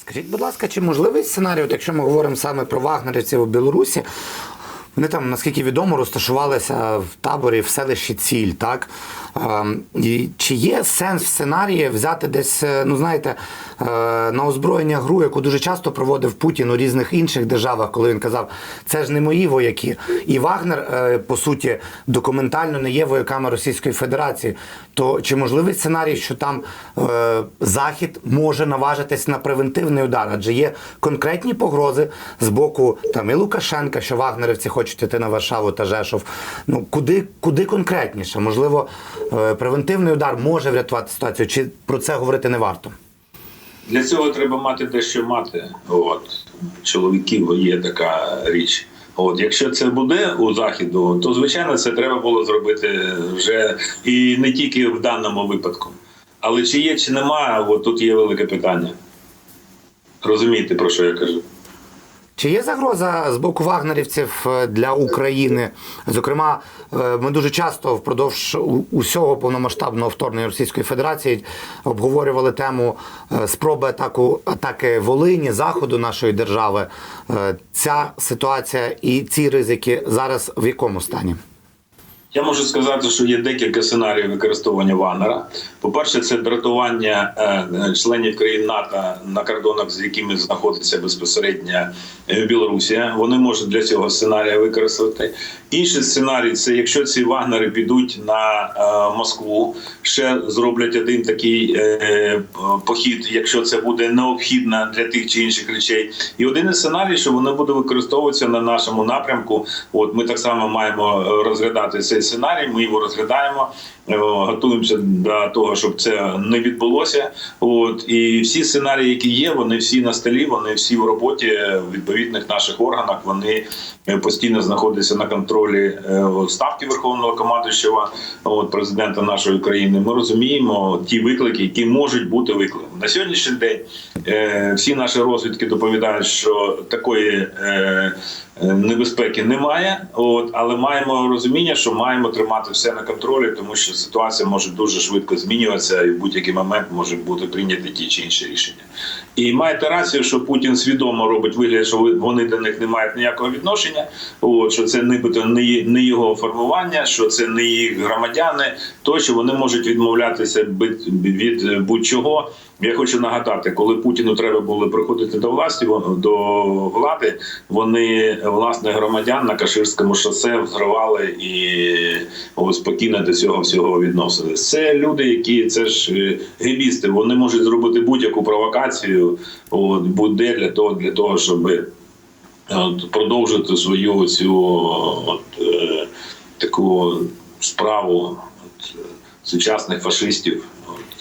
Скажіть, будь ласка, чи можливий сценарій, от якщо ми говоримо саме про вагнерівців у Білорусі, вони там, наскільки відомо, розташувалися в таборі в селищі Ціль, так? Ем, і чи є сенс в сценарії взяти десь, е, ну знаєте, е, на озброєння гру, яку дуже часто проводив Путін у різних інших державах, коли він казав, це ж не мої вояки. І Вагнер, е, по суті, документально не є вояками Російської Федерації. То чи можливий сценарій, що там Захід може наважитись на превентивний удар? Адже є конкретні погрози з боку там і Лукашенка, що вагнерівці хочуть іти на Варшаву та Жешов. Ну куди, куди конкретніше? Можливо, е, превентивний удар може врятувати ситуацію, чи про це говорити не варто? Для цього треба мати дещо мати. От чоловіків є така річ. От, якщо це буде у заходу, то звичайно це треба було зробити вже і не тільки в даному випадку. Але чи є, чи немає, от тут є велике питання. Розумієте, про що я кажу? Чи є загроза з боку вагнерівців е, для України? Зокрема, е, ми дуже часто впродовж усього повномасштабного вторгнення Російської Федерації обговорювали тему е, спроби атаку атаки Волині, заходу нашої держави. Ця ситуація і ці ризики зараз в якому стані? Я можу сказати, що є декілька сценаріїв використовування Вагнера. По-перше, це дратування е, членів країн НАТО на кордонах, з якими знаходиться безпосередньо е, Білорусія. Вони можуть для цього сценарія використати. Інший сценарій це якщо ці вагнери підуть на е, Москву, ще зроблять один такий похід, якщо це буде необхідно для тих чи інших речей. І один із сценарій, що вони будуть використовуватися на нашому напрямку. От ми так само маємо розглядати цей сценарій. Ми його розглядаємо, е, готуємося до того, щоб це не відбулося. От і всі сценарії, які є, вони всі на столі, вони всі в роботі в відповідних наших органах. Вони е, постійно знаходяться на контролі е, ставки Верховного командуючого, от президента нашої країни. Ми розуміємо ті виклики, які можуть бути викликами на сьогоднішній день. Всі наші розвідки доповідають, що такої небезпеки немає. От але маємо розуміння, що маємо тримати все на контролі, тому що ситуація може дуже швидко змінюватися, і в будь-який момент може бути прийняті ті чи інші рішення. І маєте рацію, що Путін свідомо робить вигляд, що вони до них не мають ніякого відношення. От що це нібито не не його формування, що це не їх громадяни, то що вони можуть відмовлятися від, будь-чого. Я хочу нагадати, коли Путіну треба було приходити до власті, до влади, вони власне громадян на Каширському шосе взривали і спокійно до цього всього відносились. Це люди, які це ж е, гебісти, вони можуть зробити будь-яку провокацію, от, будь-де для того, для того, щоб от, продовжити свою цю от, е, таку справу от, е, сучасних фашистів.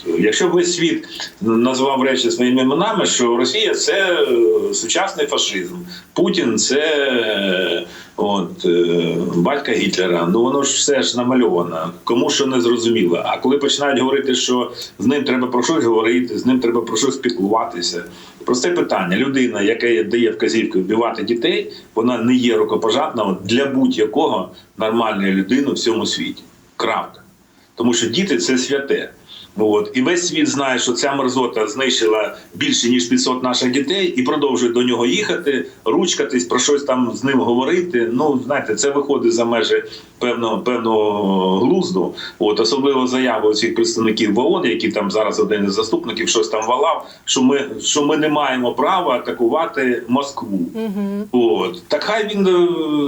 Якщо весь світ назвав речі своїми іменами, що Росія це е, сучасний фашизм, Путін це е, от, е, батька Гітлера, ну воно ж все ж намальовано. Кому що не зрозуміло. А коли починають говорити, що з ним треба про щось говорити, з ним треба про щось спілкуватися. Просте питання: людина, яка дає вказівки вбивати дітей, вона не є рукопожатна для будь-якого нормальної людини в всьому світі. Крапка. Тому що діти це святе. От. І весь світ знає, що ця мерзота знищила більше ніж 500 наших дітей і продовжує до нього їхати, ручкатись, про щось там з ним говорити. Ну, знаєте, це виходить за межі певного певного глузду. От особливо заяви цих представників ООН, які там зараз один із заступників щось там валав, що ми що ми не маємо права атакувати Москву. От так хай він е,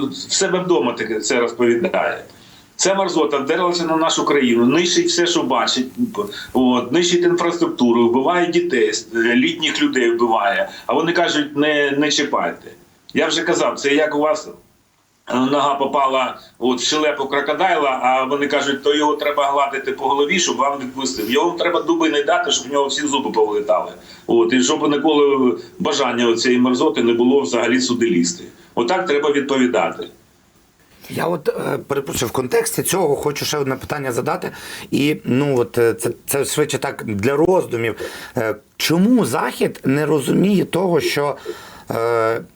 в себе вдома таке це розповідає. Ця мерзота вдарилася на нашу країну, нищить все, що бачить, от, нищить інфраструктуру, вбиває дітей, літніх людей вбиває. А вони кажуть, не, не чіпайте. Я вже казав, це як у вас е, нога попала от, в щелепу крокодайла, а вони кажуть, то його треба гладити по голові, щоб вам відпустив. Його треба дуби не дати, щоб в нього всі зуби повилітали. От, і щоб ніколи бажання цієї мерзоти не було взагалі сюди лізти. Отак треба відповідати. Я от е, перепрошую, в контексті цього хочу ще одне питання задати. І ну от е, це, це швидше так для роздумів. Е, Чому Захід не розуміє того, що,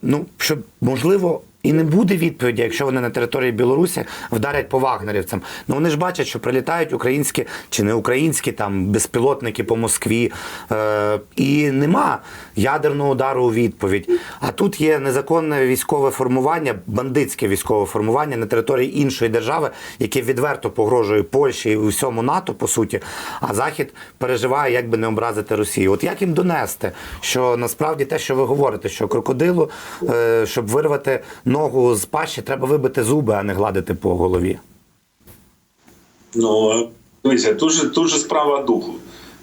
ну, що можливо І не буде відповіді, якщо вони на території Білорусі вдарять по вагнерівцям. Ну вони ж бачать, що прилітають українські чи не українські там безпілотники по Москві. Е, і нема ядерного удару у відповідь. А тут є незаконне військове формування, бандитське військове формування на території іншої держави, яке відверто погрожує Польщі і усьому НАТО, по суті. А Захід переживає, як би не образити Росію. От як їм донести, що насправді те, що ви говорите, що крокодилу, е, щоб вирвати ногу з пащі, треба вибити зуби, а не гладити по голові. Ну, дивіться, тут же, справа духу.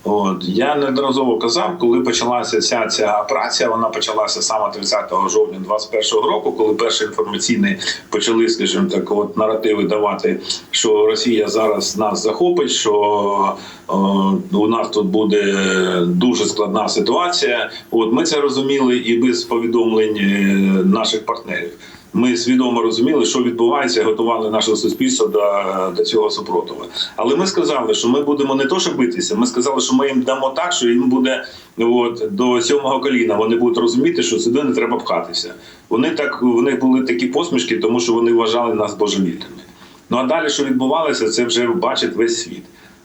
От я неодноразово казав, коли почалася ця ця операція, вона почалася саме 30 жовтня 2021 року, коли перші інформаційні почали, скажімо так, от наративи давати, що Росія зараз нас захопить, що е, у нас тут буде дуже складна ситуація. От ми це розуміли і без повідомлень е, наших партнерів. Ми свідомо розуміли, що відбувається, готували наше суспільство до, до цього супротиву. Але ми сказали, що ми будемо не то, що битися. Ми сказали, що ми їм дамо так, що їм буде от до сьомого коліна. Вони будуть розуміти, що сюди не треба пхатися. Вони так в них були такі посмішки, тому що вони вважали нас божевільними. Ну а далі, що відбувалося, це вже бачить весь світ.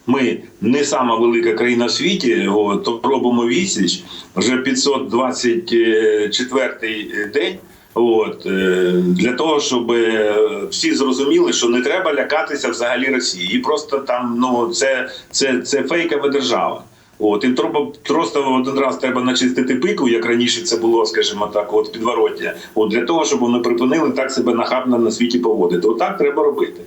Ми не сама велика країна в світі, от, то робимо відсіч вже 524 день. От е, для того, щоб е, всі зрозуміли, що не треба лякатися взагалі Росії, і просто там ну це, це, це фейкова держава. От і треба просто один раз треба начистити пику, як раніше це було, скажімо так, от підворотня. От для того, щоб вони припинили так себе нахабно на світі поводити. Отак треба робити.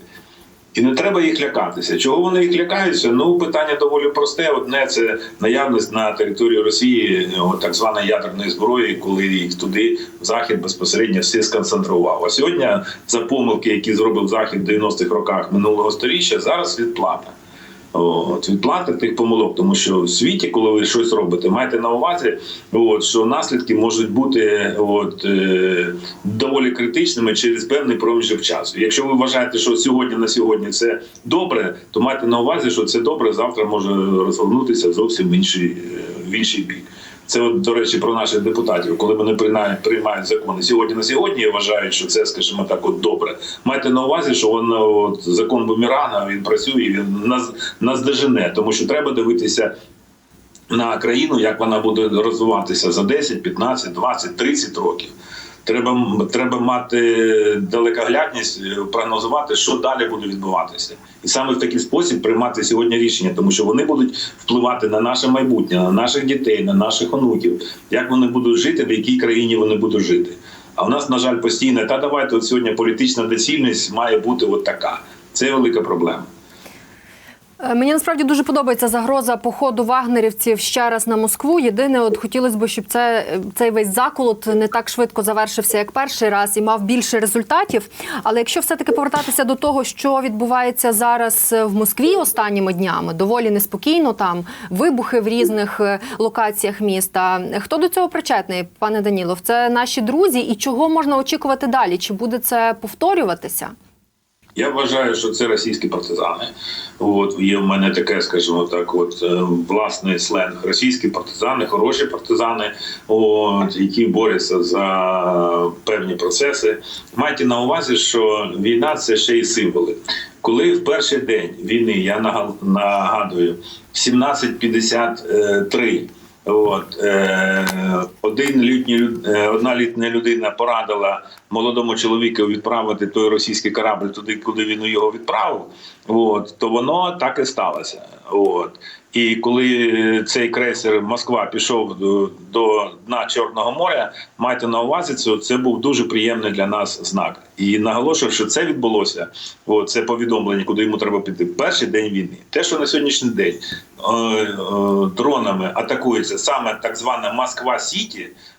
І не треба їх лякатися. Чого вони їх лякаються? Ну питання доволі просте. Одне це наявність на території Росії так званої ядерної зброї, коли їх туди захід безпосередньо все сконцентрував. А сьогодні за помилки, які зробив захід в 90-х роках минулого століття, зараз відплата. От, відплати тих помилок, тому що в світі, коли ви щось робите, майте на увазі, от, що наслідки можуть бути от, е, доволі критичними через певний проміжок часу. Якщо ви вважаєте, що сьогодні на сьогодні це добре, то майте на увазі, що це добре завтра може розвернутися зовсім в інший, е, в інший бік. Це, от, до речі, про наших депутатів, коли вони приймають, приймають закони сьогодні на сьогодні, я вважають, що це, скажімо так, от добре. Майте на увазі, що воно от, закон Бумерана він працює, він нас, нас тому що треба дивитися на країну, як вона буде розвиватися за 10, 15, 20, 30 років. Треба, треба мати далекоглядність, е, прогнозувати, що далі буде відбуватися, і саме в такий спосіб приймати сьогодні рішення, тому що вони будуть впливати на наше майбутнє, на наших дітей, на наших онуків, як вони будуть жити, в якій країні вони будуть жити. А у нас, на жаль, постійно та давайте от сьогодні політична доцільність має бути от така. Це велика проблема. Е, Мені насправді дуже подобається загроза походу вагнерівців ще раз на Москву. Єдине, от хотілося б, щоб це цей весь заколот не так швидко завершився, як перший раз, і мав більше результатів. Але якщо все-таки повертатися до того, що відбувається зараз в Москві останніми днями, доволі неспокійно там вибухи в різних е, локаціях міста. Хто до цього причетний, пане Данілов? Це наші друзі, і чого можна очікувати далі? Чи буде це повторюватися? Я вважаю, що це російські партизани. От є в мене таке, скажімо так, от е, власний сленг. Російські партизани, хороші партизани, от які борються за певні процеси. Майте на увазі, що війна це ще й символи. Коли в перший день війни я нага- нагадую 1753 От е, один літній е, одна літня людина порадила молодому чоловіку відправити той російський корабль туди, куди він його відправив. От то воно так і сталося. От і коли цей крейсер Москва пішов до, до дна Чорного моря, майте на увазі це, це був дуже приємний для нас знак. І наголошую, що це відбулося. От, це повідомлення, куди йому треба піти. Перший день війни. Те, що на сьогоднішній день е, е, дронами атакується саме так звана Москва Сіті.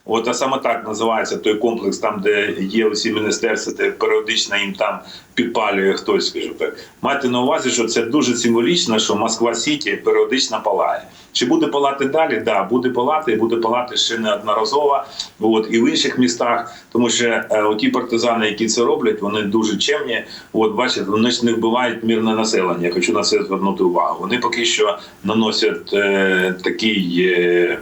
От а саме так називається той комплекс, там де є усі міністерства, де періодично їм там підпалює хтось, скажімо так. Майте на увазі, що це дуже символічно, що Москва Сіті періодично палає. Чи буде палати далі? Да, буде палати, і буде палати ще неодноразово. От і в інших містах, тому що е, оті партизани, які це роблять, вони дуже чемні. От бачите, вони ж не вбивають мирне населення. Хочу на це звернути увагу. Вони поки що наносять е, такий. Е,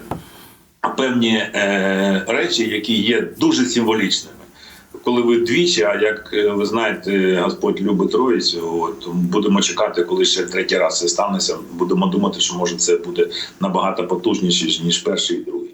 певні е, речі, які є дуже символічними. коли ви двічі, а як е, ви знаєте, Господь любить троїцю, от, будемо чекати, коли ще третій раз це станеться. Будемо думати, що може це буде набагато потужніше, ніж перший і другий.